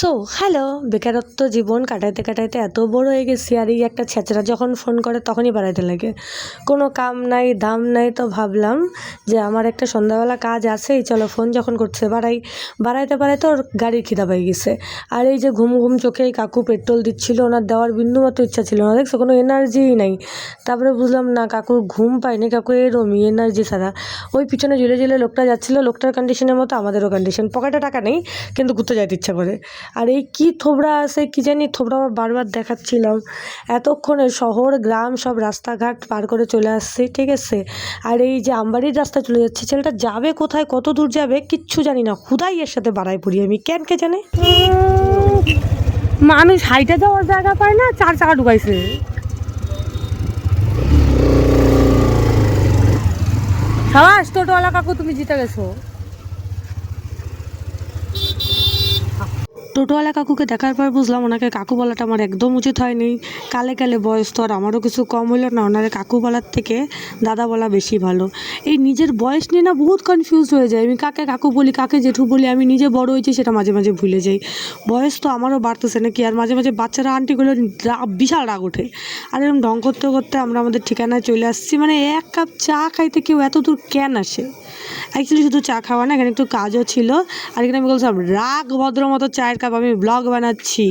So hello বেকারত্ব জীবন কাটাইতে কাটাইতে এত বড় হয়ে গেছি আর এই একটা ছেঁচড়া যখন ফোন করে তখনই বাড়াইতে লাগে। কোনো কাম নাই, দাম নাই তো ভাবলাম যে আমার একটা সন্ধ্যাবেলা কাজ আছেই, চলো ফোন যখন করছে বাড়াই। বাড়াইতে বাড়াইতে ওর গাড়ির খিদা পাই গেছে। আর এই যে ঘুম ঘুম চোখে এই কাকু পেট্রোল দিচ্ছিল, ওনার দেওয়ার বিন্দুমাত্র ইচ্ছা ছিল না। দেখছ, কোনো এনার্জিই নাই। তারপরে বুঝলাম, না কাকুর ঘুম পায়নি। কাকু এরমই এনার্জি ছাড়া। ওই পিছনে ঝুলে ঝুলে লোকটা যাচ্ছিল, লোকটার কন্ডিশনের মতো আমাদেরও কন্ডিশন পকেটে টাকা নেই, কিন্তু ঘুরতে যাইতে ইচ্ছা করে। আর এই কী থোবড়া আছে, কী জানি থোবড়া আমার বারবার দেখাচ্ছিলাম। এতক্ষণে শহর, গ্রাম সব রাস্তাঘাট পার করে চলে আসছি, ঠিক আছে? আর এই যে আমবাড়ির রাস্তা চলে যাচ্ছে, ছেলেটা যাবে কোথায়, কত দূর যাবে, কিচ্ছু জানি না। হুদাই এর সাথে বাড়াই পড়ি আমি, কেন কে জানে? মানুষ হাইটে যাওয়ার জায়গা পায় না, চার চাকা ঢুকাইছে। সাবাস, টোটোওয়ালা কাকু, তুমি জিতে গেছো। টোটোওয়ালা কাকুকে দেখার পর বুঝলাম ওনাকে কাকু বলাটা আমার একদম উচিত হয়নি। কালে কালে বয়স তো আর আমারও কিছু কম হইল না, ওনারে কাকু বলার থেকে দাদা বলা বেশি ভালো। এই নিজের বয়স নিয়ে না বহুত কনফিউজ হয়ে যায়। আমি কাকে কাকু বলি, কাকে জেঠু বলি, আমি নিজে বড় হয়েছি সেটা মাঝে মাঝে ভুলে যাই। বয়স তো আমারও বাড়তেছে নাকি? আর মাঝে মাঝে বাচ্চারা আন্টিগুলো বিশাল রাগ ওঠে। আর এরকম ঢং করতে করতে আমরা আমাদের ঠিকানায় চলে আসছি। মানে এক কাপ চা খাইতে কেউ এত দূর কেন আসে? অ্যাকচুয়ালি শুধু চা খাওয়া না, এখানে একটু কাজও ছিল। আর এখানে আমি বলছিলাম, রাগ ভদ্র মতো চায়ের কাপ আমি ব্লগ বানাচ্ছি।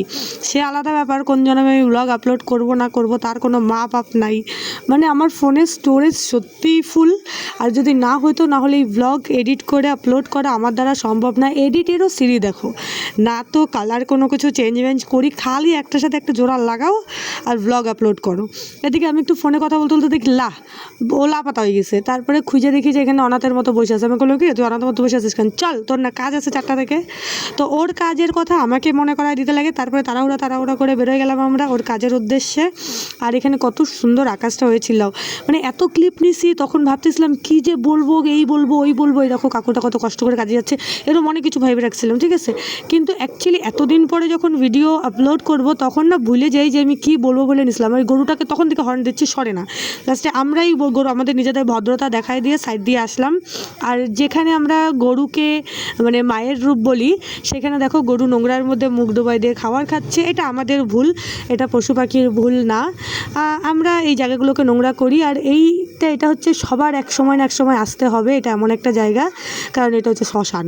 সে আলাদা ব্যাপার, কোন জন্মে আমি ব্লগ আপলোড করব না করব, তার কোনো মাপ আপ নাই। মানে আমার ফোনের স্টোরেজ সত্যিই ফুল আর যদি না হতো না হলে এই ব্লগ এডিট করে আপলোড করা আমার দ্বারা সম্ভব না। এডিটেরও সিঁড়ি দেখো। না তো কালার কোনো কিছু চেঞ্জ ভেঞ্জ করি, খালি একটার সাথে একটা জোড়া লাগাও আর ব্লগ আপলোড করো। এদিকে আমি একটু ফোনে কথা বলতে বলতে দেখি লা ও লাপাতা হয়ে গেছে। তারপরে খুঁজে দেখি যে এখানে অনাথের মতো বসে আছে। আমি বলল কি তুই অনাথের মতো বসে আছিস কেন? চল, তোর না কাজ আছে চারটা থেকে। তো ওর কাজের কথা আমাকে মনে করায় দিতে লাগে, তারপরে তাড়াহুড়া তাড়াহুড়া করে বেরোয় গেলাম আমরা ওর কাজের উদ্দেশ্যে। আর এখানে কত সুন্দর আকাশটা হয়েছিল। মানে এত ক্লিপ নিছি, তখন ভাবতেছিলাম, কি যে বলব, এই বলব, ওই বলব? এই দেখো, কাকুটা কত কষ্ট করে কাজে যাচ্ছে। এরকম অনেক কিছু ভেবে রাখছিলাম, ঠিক আছে? কিন্তু অ্যাকচুয়ালি এতদিন পরে যখন ভিডিও আপলোড করব, তখন না ভুলে যাই যে আমি কি বলব বলে নিছিলাম। ওই গরুটাকে তখন থেকে হর্ন দিচ্ছি, সরে না। লাস্টে আমরাই গরু, আমাদের নিজেদের ভদ্রতা দেখায় দিয়ে সাইড দিয়ে আসলাম। আর যেখানে আমরা গরুকে মানে মায়ের রূপ বলি, সেখানে দেখো গরু নোংরার মধ্যে মুখ ডোবাই দিয়ে খাবার খাচ্ছে, এটা আমাদের ভুল, এটা পশু পাখির ভুল না। আমরা এই জায়গাগুলোকে নোংরা করি, আর এইটা, এটা হচ্ছে সবার এক সময় না এক সময় আসতে হবে, এটা এমন একটা জায়গা, কারণ এটা হচ্ছে শ্মশান।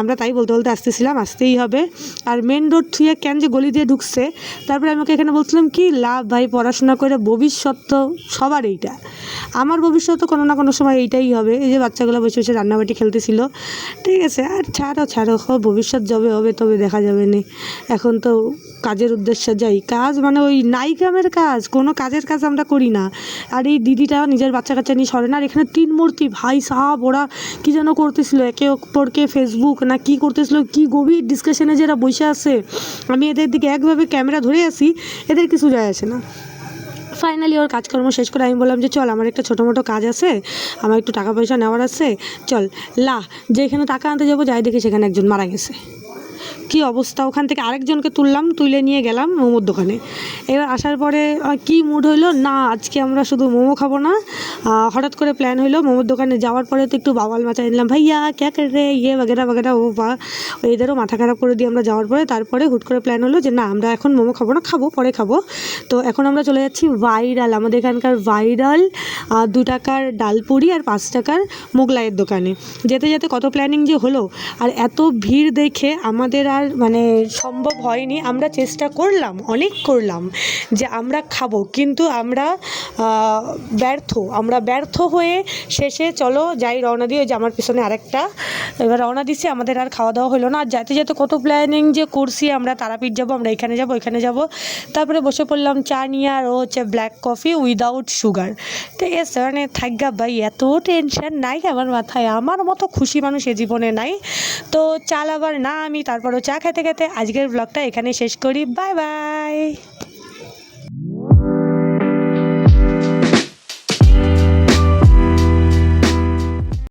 আমরা তাই বলতে বলতে আসতেছিলাম, আসতেই হবে। আর মেন রোড থুয়ে কেন যে গলি দিয়ে ঢুকছে, তারপরে আমাকে এখানে বলছিলাম কি, লাভ ভাই, পড়াশোনা করে ভবিষ্যৎ তো সবার এইটা। আমার ভবিষ্যৎ তো কোনো না কোনো সময় এইটাই হবে। এই যে বাচ্চাগুলো বসে বসে রান্নাবাটি খেলতেছিল। ঠিক আছে, আর ছাড়ো ছাড়ো ভবিষ্যৎ যবে হবে তবে দেখা যাবে না। এখন তো কাজের উদ্দেশ্যে যাই। কাজ মানে ওই নাই কামের কাজ, কোনো কাজের কাজ আমরা করি না। আর এই দিদিটা নিজের বাচ্চা কাচ্চা নিয়ে সরে না, আর এখানে তিন মূর্তি ভাই সাহাব, ওরা কী যেন করতেছিল, একে অপরকে ফেসবুক না কি করতেছিল, কি গভীর ডিসকাশনে যারা বসে আছে, আমি এদের দিকে একভাবে ক্যামেরা ধরে আসি এদের কিছু যায় আসে না। ফাইনালি ওর কাজকর্ম শেষ করে আমি বললাম যে, চল, আমার একটা ছোটো মোটো কাজ আছে, আমার একটু টাকা পয়সা নেওয়ার আছে, চল, লা, যেখানে টাকা আনতে যাব, যাই দেখি সেখানে একজন মারা গেছে। কি অবস্থা? ওখান থেকে আরেকজনকে তুললাম, তুলে নিয়ে গেলাম মোমোর দোকানে। এবার আসার পরে কি মুড হইল? না, আজকে আমরা শুধু মোমো খাব না। হঠাৎ করে প্ল্যান হইল মোমোর দোকানে যাওয়ার পরে তো একটু বাবাল মাচাই নিলাম। ভাইয়া, ক্যা রে? ইয়ে বাগেরা বাগেরা, ও বা। এদেরও মাথা খারাপ করে দিয়ে আমরা যাওয়ার পরে তারপরে হুট করে প্ল্যান হলো যে, না, আমরা এখন মোমো খাব না, খাব, পরে খাব। তো এখন আমরা চলে যাচ্ছি ভাইরাল, আমাদের এখানকার ভাইরাল দু টাকার ডালপুরি আর পাঁচ টাকার মোগলাইয়ের দোকানে। যেতে যেতে কত প্ল্যানিং যে হলো, আর এত ভিড় দেখে আমাদের আর মানে সম্ভব হয়নি। আমরা চেষ্টা করলাম, অনেক করলাম যে আমরা খাব। কিন্তু আমরা ব্যর্থ। আমরা ব্যর্থ হয়ে শেষে চলো, যাই রওনা দিয়ে যে আমার পিছনে আরেকটা। এবার রওনা দিচ্ছি আমাদের আর খাওয়া দাওয়া হলো না। আর যাতে যেতে কত প্ল্যানিং যে করছি, আমরা তারাপীঠ যাব, আমরা এখানে যাব এখানে যাব। তারপরে বসে পড়লাম চা নিয়ে, আর ও হচ্ছে ব্ল্যাক কফি উইদাউট সুগার ঠিক আছে মানে থাকগা ভাই, এত টেনশন নাই আমার মাথায়। আমার মতো খুশি মানুষ এ জীবনে নাই। তো চাল আবার না আমি তারপরও চা খেতে খেতে আজকের ব্লগটা এখানে শেষ করি। Bye bye